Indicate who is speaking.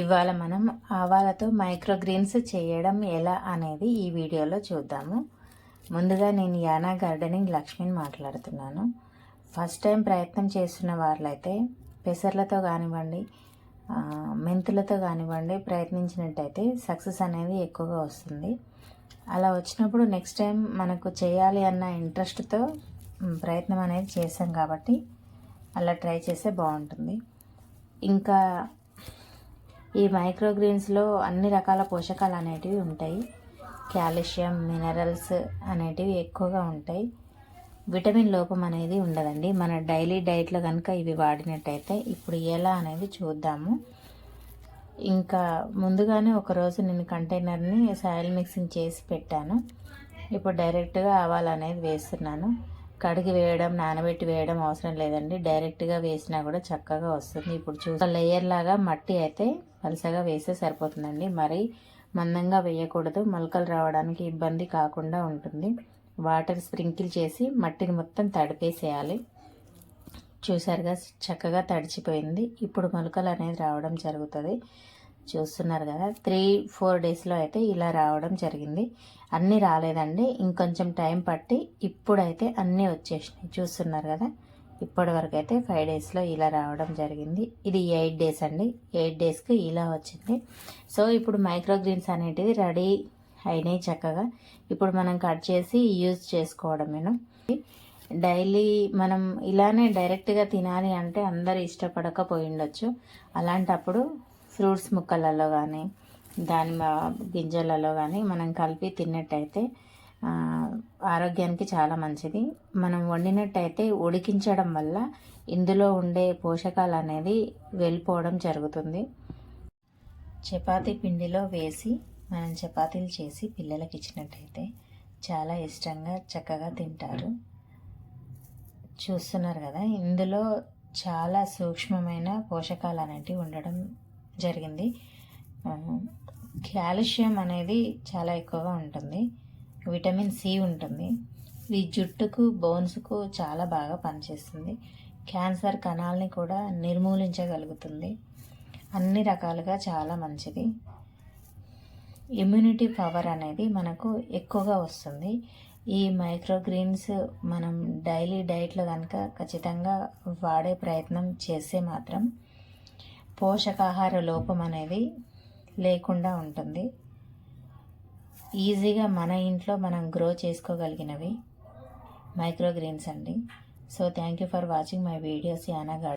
Speaker 1: ఇవాళ మనం ఆవాలతో మైక్రోగ్రీన్స్ చేయడం ఎలా అనేది ఈ వీడియోలో చూద్దాము. ముందుగా నేను యానా గార్డెనింగ్ లక్ష్మిని మాట్లాడుతున్నాను. ఫస్ట్ టైం ప్రయత్నం చేస్తున్న వాళ్ళైతే పెసర్లతో కానివ్వండి మెంతులతో కానివ్వండి ప్రయత్నించినట్టయితే సక్సెస్ అనేది ఎక్కువగా వస్తుంది. అలా వచ్చినప్పుడు నెక్స్ట్ టైం మనకు చేయాలి అన్న ఇంట్రెస్ట్తో ప్రయత్నం అనేది చేసాం కాబట్టి అలా ట్రై చేస్తే బాగుంటుంది. ఇంకా ఈ మైక్రోగ్రీన్స్లో అన్ని రకాల పోషకాలు అనేటివి ఉంటాయి. కాల్షియం మినరల్స్ అనేటివి ఎక్కువగా ఉంటాయి. విటమిన్ లోపం అనేది ఉండదండి. మన డైలీ డైట్లో కనుక ఇవి వాడినట్టయితే ఇప్పుడు ఎలా అనేది చూద్దాము. ఇంకా ముందుగానే ఒకరోజు నేను కంటైనర్ని సాయిల్ మిక్సింగ్ చేసి పెట్టాను. ఇప్పుడు డైరెక్ట్గా ఆవాలనేది వేస్తున్నాను. కడిగి వేయడం నానబెట్టి వేయడం అవసరం లేదండి. డైరెక్ట్గా వేసినా కూడా చక్కగా వస్తుంది. ఇప్పుడు చూ లేయర్ లాగా మట్టి అయితే పలసగా వేస్తే సరిపోతుందండి. మరి మందంగా వేయకూడదు. మొలకలు రావడానికి ఇబ్బంది కాకుండా ఉంటుంది. వాటర్ స్ప్రింకిల్ చేసి మట్టిని మొత్తం తడిపేసేయాలి. చూసారుగా చక్కగా తడిచిపోయింది. ఇప్పుడు మొలకలు అనేది రావడం జరుగుతుంది. చూస్తున్నారు కదా. త్రీ ఫోర్ డేస్లో అయితే ఇలా రావడం జరిగింది. అన్నీ రాలేదండి. ఇంకొంచెం టైం పట్టి ఇప్పుడైతే అన్నీ వచ్చేసినాయి. చూస్తున్నారు కదా. ఇప్పటి వరకు అయితే ఫైవ్ డేస్లో ఇలా రావడం జరిగింది. ఇది ఎయిట్ డేస్ అండి. ఎయిట్ డేస్కి ఇలా వచ్చింది. సో ఇప్పుడు మైక్రోగ్రీన్స్ అనేటివి రెడీ అయినాయి చక్కగా. ఇప్పుడు మనం కట్ చేసి యూజ్ చేసుకోవడమేను? డైలీ మనం ఇలానే డైరెక్ట్గా తినాలి అంటే అందరు ఇష్టపడకపోయిండొచ్చు అలాంటప్పుడు ఫ్రూట్స్ ముక్కలలో కానీ దానిమ్మ గింజలలో కానీ మనం కలిపి తిన్నట్టయితే ఆరోగ్యానికి చాలా మంచిది. మనం వండినట్టయితే ఉడికించడం వల్ల ఇందులో ఉండే పోషకాలు అనేది వెళ్ళిపోవడం జరుగుతుంది. చపాతీ పిండిలో వేసి మనం చపాతీలు చేసి పిల్లలకి ఇచ్చినట్టయితే చాలా ఇష్టంగా చక్కగా తింటారు. చూస్తున్నారు కదా ఇందులో చాలా సూక్ష్మమైన పోషకాలు అనేటివి ఉండడం జరిగింది. కాల్షియం అనేది చాలా ఎక్కువగా ఉంటుంది. విటమిన్ సి ఉంటుంది. ఈ జుట్టుకు బోన్స్కు చాలా బాగా పనిచేస్తుంది. క్యాన్సర్ కణాలని కూడా నిర్మూలించగలుగుతుంది. అన్ని రకాలుగా చాలా మంచిది. ఇమ్యూనిటీ పవర్ అనేది మనకు ఎక్కువగా వస్తుంది. ఈ మైక్రోగ్రీన్స్ మనం డైలీ డైట్లో కనుక ఖచ్చితంగా వాడే ప్రయత్నం చేస్తే మాత్రం పోషకాహార లోపం అనేది లేకుండా ఉంటుంది. ఈజీగా మన ఇంట్లో మనం గ్రో చేసుకోగలిగినవి మైక్రోగ్రీన్స్ అండి. So thank you for watching my videos Yana garden